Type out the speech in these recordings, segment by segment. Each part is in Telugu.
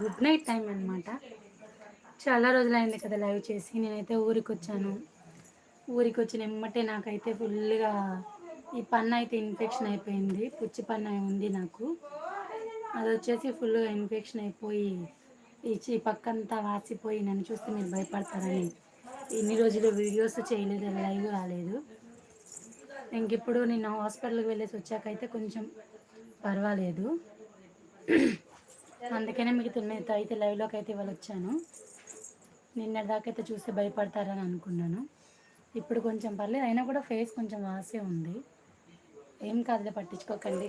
గుడ్ నైట్ టైం అనమాట చాలా రోజులైంది కదా లైవ్ చేసి. నేనైతే ఊరికి వచ్చాను ఊరికి వచ్చిన ఎమ్మటే నాకైతే ఫుల్గా ఈ పన్ను అయితే ఇన్ఫెక్షన్ అయిపోయింది. పుచ్చి పన్ను ఉంది నాకు. అది వచ్చేసి ఫుల్గా ఇన్ఫెక్షన్ అయిపోయి ఇచ్చి పక్కంతా వాసిపోయి నన్ను చూస్తే మీరు భయపడతారని ఇన్ని రోజులు వీడియోస్ చేయలేదు లైవ్ రాలేదు. ఇంక ఇప్పుడు నేను హాస్పిటల్కి వెళ్ళేసి వచ్చాకైతే కొంచెం పర్వాలేదు. అందుకనే మీకు తిన్నైతే అయితే లైవ్లోకి అయితే ఇవాళ వచ్చాను నిన్న దాకైతే చూస్తే భయపడతారని అనుకున్నాను. ఇప్పుడు కొంచెం పర్లేదు అయినా కూడా ఫేస్ కొంచెం వాసే ఉంది. ఏం కాదులే పట్టించుకోకండి.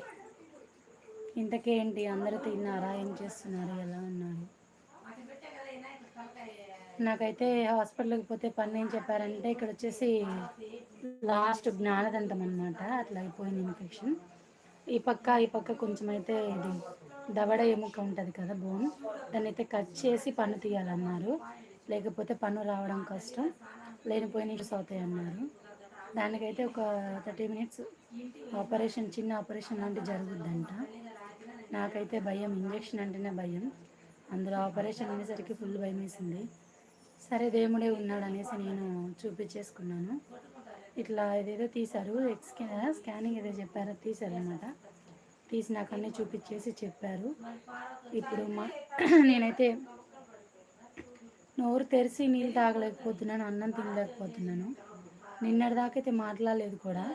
ఇంతకేంటి అందరూ తిన్నారా ఏం చేస్తున్నారు ఎలా ఉన్నారు? నాకైతే హాస్పిటల్కి పోతే పని ఏం చెప్పారంటే ఇక్కడ వచ్చేసి లాస్ట్ జ్ఞానదంతం అనమాట అట్లా అయిపోయింది ఇన్ఫెక్షన్. ఈ పక్క ఈ పక్క కొంచెం అయితే ఇది దవడ ఎముక ఉంటుంది కదా బోన్ దాన్ని అయితే కట్ చేసి పన్ను తీయాలన్నారు. లేకపోతే పన్ను రావడం కష్టం. లేనిపోయిన ఇష్యూస్ అవుతాయి అన్నారు దానికైతే ఒక థర్టీ మినిట్స్ ఆపరేషన్ చిన్న ఆపరేషన్ లాంటి జరుగుద్దంట. నాకైతే భయం ఇంజక్షన్ అంటేనే భయం. అందులో ఆపరేషన్ అనేసరికి ఫుల్ భయం వేసింది సరే దేవుడే ఉన్నాడు అనేసి నేను చూపించేసుకున్నాను. ఇట్లా ఏదేదో తీశారు ఎక్స్ స్కానింగ్ ఏదో చెప్పారో తీశారు అనమాట తీసి నాకు అన్నీ చూపించేసి చెప్పారు. ఇప్పుడు మా నేనైతే నోరు తెరిచి నీళ్ళు తాగలేకపోతున్నాను అన్నం తినలేకపోతున్నాను. నిన్నటిదాకైతే మాట్లాడలేదు కూడా.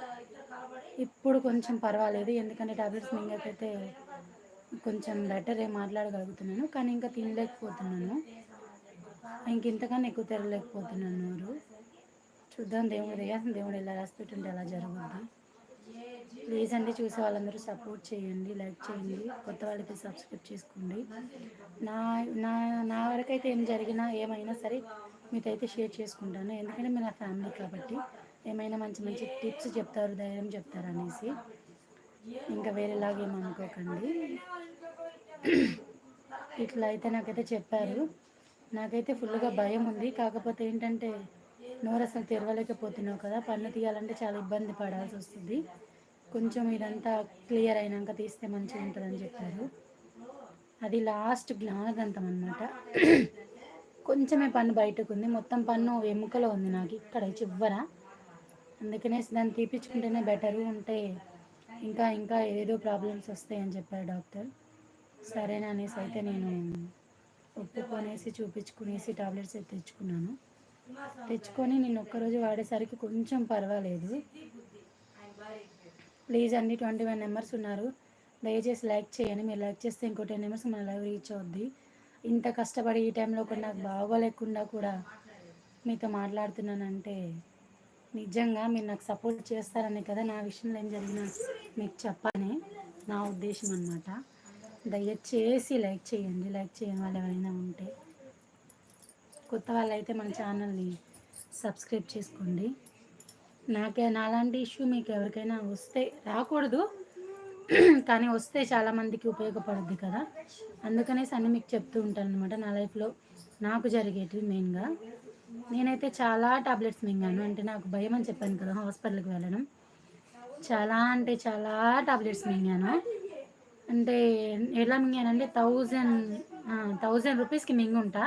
ఇప్పుడు కొంచెం పర్వాలేదు ఎందుకంటే టాబ్లెట్స్ మింగకైతే కొంచెం బెటర్ ఏ మాట్లాడగలుగుతున్నాను కానీ ఇంకా తినలేకపోతున్నాను. ఇంక ఇంతకన్నా ఎక్కువ తెరలేకపోతున్నాను నోరు. చూద్దాం దేవుడు దేవుడు ఎలా రాసి పెట్టుంటే అలా జరుగుద్ది? ప్లీజ్ అండి చూసే వాళ్ళందరూ సపోర్ట్ చేయండి లైక్ చేయండి కొత్త వాళ్ళకి సబ్స్క్రైబ్ చేసుకోండి. నా నా నా వరకైతే ఏం జరిగినా ఏమైనా సరే మీతో అయితే షేర్ చేసుకుంటాను. ఎందుకంటే మీరు నా ఫ్యామిలీ కాబట్టి ఏమైనా మంచి మంచి టిప్స్ చెప్తారు ధైర్యం చెప్తారు అనేసి. ఇంకా వేరేలాగా ఏమనుకోకండి ఇట్లా అయితే నాకైతే చెప్పారు. నాకైతే ఫుల్గా భయం ఉంది. కాకపోతే ఏంటంటే నోరు అసలు తెరవలేకపోతున్నావు కదా పన్ను తీయాలంటే చాలా ఇబ్బంది పడాల్సి వస్తుంది. కొంచెం ఇదంతా క్లియర్ అయినాక తీస్తే మంచిగా ఉంటుందని చెప్పారు. అది లాస్ట్ జ్ఞానదంతం అనమాట కొంచెమే పన్ను బయటకు ఉంది మొత్తం పన్ను ఎముకలో ఉంది నాకు ఇక్కడ చివర. అందుకనే దాన్ని తీపించుకుంటేనే బెటర్ ఉంటే ఇంకా ఇంకా ఏదో ప్రాబ్లమ్స్ వస్తాయని చెప్పారు డాక్టర్. సరేనా అనేసి అయితే నేను ఒప్పుకొనేసి చూపించుకునేసి టాబ్లెట్స్ అయితే తెచ్చుకున్నాను. తెచ్చుకొని నేను ఒక్కరోజు వాడేసరికి కొంచెం పర్వాలేదు. ప్లీజ్ అండి ట్వంటీ వన్ నెంబర్స్ ఉన్నారు. దయచేసి లైక్ చేయండి. మీరు లైక్ చేస్తే ఇంకో టెన్ నెంబర్స్ మన లైవ్ రీచ్ అవుద్ది. ఇంత కష్టపడి ఈ టైంలో కూడా నాకు బాగోలేకుండా కూడా మీతో మాట్లాడుతున్నానంటే నిజంగా మీరు నాకు సపోర్ట్ చేస్తారనే కదా నా విషయంలో ఏం జరిగినా మీకు చెప్పాలని నా ఉద్దేశం అనమాట దయచేసి లైక్ చేయండి. లైక్ చేయని వాళ్ళు ఎవరైనా ఉంటే. కొత్త వాళ్ళు అయితే మన ఛానల్ని సబ్స్క్రైబ్ చేసుకోండి. నాకే నాలాంటి ఇష్యూ మీకు ఎవరికైనా వస్తే రాకూడదు. కానీ వస్తే చాలామందికి ఉపయోగపడుద్ది కదా. అందుకనేసి అన్ని మీకు చెప్తూ ఉంటాను అనమాట నా లైఫ్లో నాకు జరిగేటివి మెయిన్గా. నేనైతే చాలా టాబ్లెట్స్ మింగాను. అంటే నాకు భయం అని చెప్పాను కదా హాస్పిటల్కి వెళ్ళడం. చాలా అంటే చాలా టాబ్లెట్స్ మింగాను. అంటే ఎలా మింగానంటే థౌజండ్ థౌజండ్ రూపీస్కి మింగుంటా.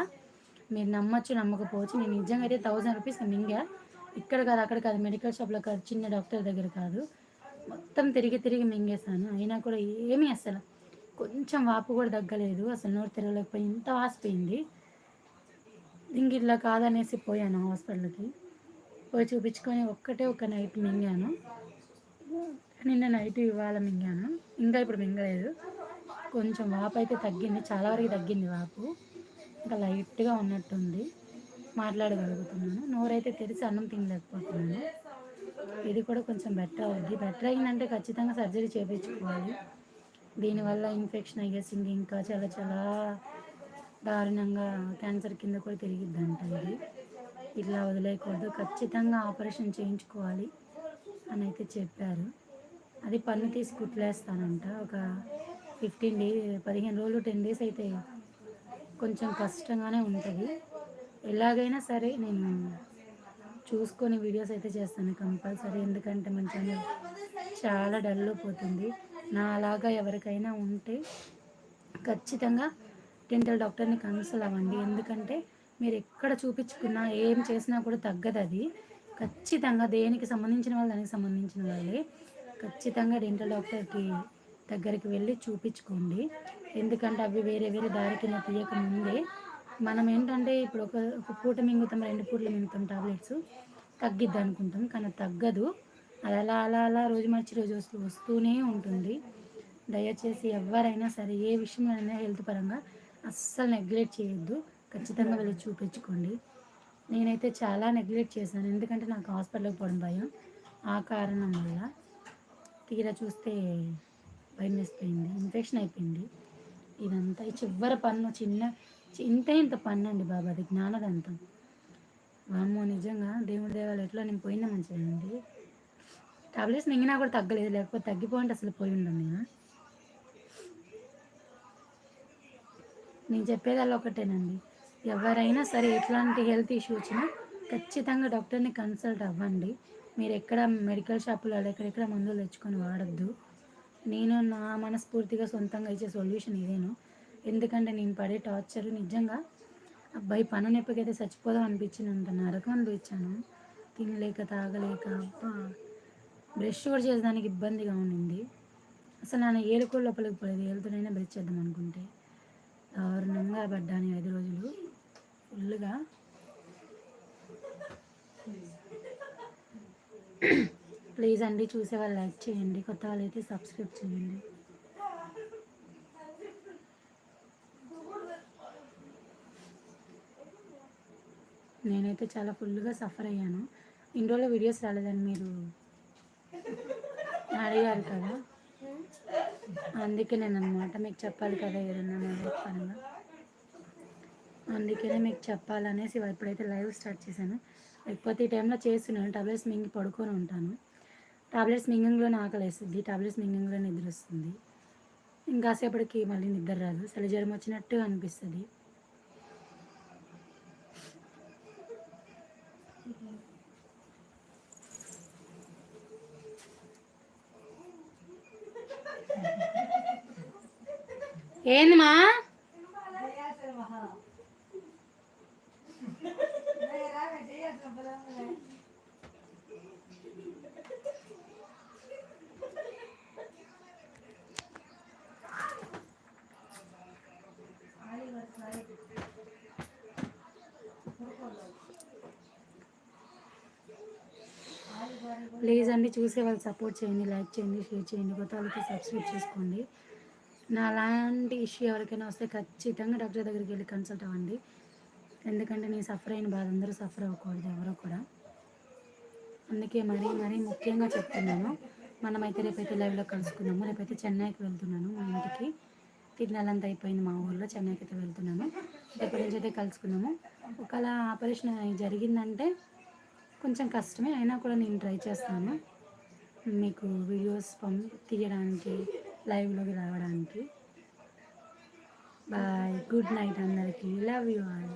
మీరు నమ్మచ్చు నమ్మకపోవచ్చు. నేను నిజంగా అయితే థౌజండ్ రూపీస్ మింగా ఇక్కడ కాదు అక్కడ కాదు మెడికల్ షాప్లో కాదు చిన్న డాక్టర్ దగ్గర కాదు. మొత్తం తిరిగి తిరిగి మింగేశాను. అయినా కూడా ఏమీ అసలు కొంచెం వాపు కూడా తగ్గలేదు. అసలు నోరు తిరగలేకపోయి ఇంత వాసిపోయింది ఇంక ఇట్లా కాదనేసి పోయాను హాస్పిటల్కి. పోయి చూపించుకొని ఒక్కటే ఒక నైట్ మింగాను. నిన్న నైట్ ఇవాళ మింగాను. ఇంకా ఇప్పుడు మింగలేదు. కొంచెం వాపు అయితే తగ్గింది చాలా వరకు తగ్గింది వాపు. ఇంకా లైట్గా ఉన్నట్టుంది. మాట్లాడగలుగుతున్నాను. నోరైతే తెరిచి అన్నం తినలేకపోతున్నాను. ఇది కూడా కొంచెం బెటర్ అవుద్ది. బెటర్ అయిందంటే ఖచ్చితంగా సర్జరీ చేయించుకోవాలి దీనివల్ల ఇన్ఫెక్షన్ అయ్యేసింది ఇంకా చాలా చాలా దారుణంగా క్యాన్సర్ కింద కూడా తిరిగిద్దంట ఇది. ఇట్లా వదిలేయకూడదు. ఖచ్చితంగా ఆపరేషన్ చేయించుకోవాలి అని అయితే చెప్పారు. అది పన్ను తీసి కుట్లేస్తానంట. ఒక ఫిఫ్టీన్ డే పదిహేను రోజులు టెన్ డేస్ అయితే కొంచెం కష్టంగానే ఉంటుంది. ఎలాగైనా సరే నేను చూసుకొని వీడియోస్ అయితే చేస్తాను కంపల్సరీ. ఎందుకంటే మన ఛానల్ చాలా డల్ పోతుంది. నా అలాగా ఎవరికైనా ఉంటే ఖచ్చితంగా డెంటల్ డాక్టర్ని కన్సల్ అవ్వండి. ఎందుకంటే మీరు ఎక్కడ చూపించుకున్నా ఏం చేసినా కూడా తగ్గదు అది. ఖచ్చితంగా దేనికి సంబంధించిన వాళ్ళు దానికి సంబంధించిన వాళ్ళే. ఖచ్చితంగా డెంటల్ డాక్టర్కి దగ్గరికి వెళ్ళి చూపించుకోండి. ఎందుకంటే అవి వేరే వేరే దారి కింద తీయక ముందే మనం ఏంటంటే ఇప్పుడు ఒక ఒక పూట మింగుతాం రెండు పూటలు మింగుతాం టాబ్లెట్స్. తగ్గిద్ది అనుకుంటాం కానీ తగ్గదు. అది అలా అలా అలా రోజు మర్చి రోజు వస్తూ వస్తూనే ఉంటుంది. దయచేసి ఎవరైనా సరే ఏ విషయంలోనైనా హెల్త్ పరంగా అస్సలు నెగ్లెక్ట్ చేయొద్దు. ఖచ్చితంగా వెళ్ళి చూపించుకోండి. నేనైతే చాలా నెగ్లెక్ట్ చేశాను. ఎందుకంటే నాకు హాస్పిటల్కి పోవడం భయం. ఆ కారణం వల్ల తీరా చూస్తే భయం వేసిపోయింది. ఇన్ఫెక్షన్ అయిపోయింది. ఇదంతా ఈ చివరి పన్ను చిన్న ఇంత ఇంత పన్ను అండి బాబా అది జ్ఞానదంతం. వామ్మో నిజంగా దేవుడి దేవాలు ఎట్లా నేను పోయినా మంచిదండి. టాబ్లెట్స్ మింగినా కూడా తగ్గలేదు లేకపోతే తగ్గిపోయింటే అసలు పోయి ఉండను నేను. నేను చెప్పేదల్లా ఒకటేనండి ఎవరైనా సరే ఎట్లాంటి హెల్త్ ఇష్యూ వచ్చినా ఖచ్చితంగా డాక్టర్ని కన్సల్ట్ అవ్వండి. మీరు ఎక్కడ మెడికల్ షాపులో ఎక్కడెక్కడ మందులు తెచ్చుకొని వాడద్దు. నేను నా మనస్ఫూర్తిగా సొంతంగా ఇచ్చే సొల్యూషన్ ఇదేను. ఎందుకంటే నేను పడే టార్చర్ నిజంగా అబ్బాయి పను నొప్పికైతే చచ్చిపోదాం అనిపించినంత నరకం అనిపించాను తినలేక తాగలేక అబ్బా. బ్రష్ కూడా చేసేదానికి ఇబ్బందిగా ఉండింది. అసలు నా ఏలుకోడు లోపలికి పోలేదు. ఏలుతోనైనా బ్రష్ చేద్దాం అనుకుంటే. దారుణంగా పడ్డాను ఐదు రోజులు. ఫుల్గా ప్లీజ్ అండి చూసే వాళ్ళు లైక్ చేయండి. కొత్త వాళ్ళు అయితే సబ్స్క్రైబ్ చేయండి. నేనైతే చాలా ఫుల్గా సఫర్ అయ్యాను. ఇన్ని రోజులు వీడియోస్ రాలేదని మీరు అడిగారు కదా. అందుకే నేను అనమాట మీకు చెప్పాలి కదా ఏదన్నా పరంగా. అందుకనే మీకు చెప్పాలనేసి ఇప్పుడైతే లైవ్ స్టార్ట్ చేశాను. లేకపోతే ఈ టైంలో చేస్తున్నాను టాబ్లెట్స్ మింగి పడుకొని ఉంటాను. టాబ్లెట్స్ మింగింగ్లోనే ఆకలేస్తుంది. టాబ్లెట్స్ మింగింగ్లో నిద్ర వస్తుంది ఇంకాసేపటికి మళ్ళీ నిద్ర రాదు. చలి జ్వరం వచ్చినట్టు అనిపిస్తుంది. ఏంది ప్లీజ్ అండి చూసే వాళ్ళు సపోర్ట్ చేయండి లైక్ చేయండి షేర్ చేయండి కొత్త వాళ్ళకి సబ్స్క్రైబ్ చేసుకోండి. నా లాంటి ఇష్యూ ఎవరికైనా వస్తే ఖచ్చితంగా డాక్టర్ దగ్గరికి వెళ్ళి కన్సల్ట్ అవ్వండి. ఎందుకంటే నేను సఫర్ అయిన బాధ అందరూ సఫర్ అవ్వకూడదు ఎవరో కూడా. అందుకే మరీ మరీ ముఖ్యంగా చెప్తున్నాను మనమైతే రేపైతే లైవ్లో కలుసుకున్నాము రేపైతే చెన్నైకి వెళ్తున్నాను మా ఇంటికి. తిరునాళ్ళ అంతా అయిపోయింది మా ఊర్లో చెన్నైకి అయితే వెళ్తున్నాను. రేపటి నుంచి అయితే కలుసుకున్నాము ఒకవేళ ఆపరేషన్ జరిగిందంటే కొంచెం కష్టమే అయినా కూడా నేను ట్రై చేస్తాను. మీకు వీడియోస్ పం తీయడానికి లైవ్లోకి రావడానికి. బాయ్ గుడ్ నైట్ అందరికీ. Love you all.